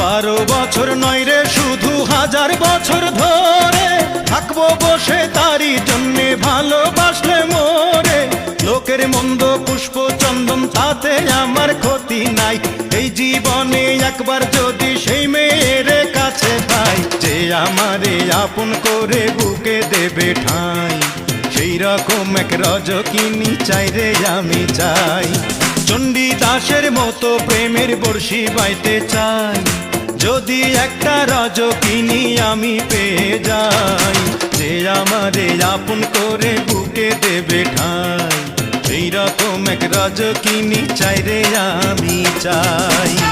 বারো বছর নয় রে, শুধু হাজার বছর ধরে থাকব বসে, তারই জন্যে ভালোবাসলে মোরে। লোকের মন্দ পুষ্প চন্দন, তাতে আমার ক্ষতি নাই। এই জীবনে একবার যদি সেই মেয়ের কাছে পাই যে আমারে আপন করে বুকে দেবে ঠাঁই। সেই রকম এক রজকিনী চাই রে, আমি চাই। চণ্ডী দাসের মতো প্রেমের বর্ষি বাইতে চাই। যদি একটা রজ কিনি আমি পেয়ে যাই, যে আমারে আপন করে বুকে দেবে ঠাই। সেই রকম এক রজকিনী চাই রে আমি চাই।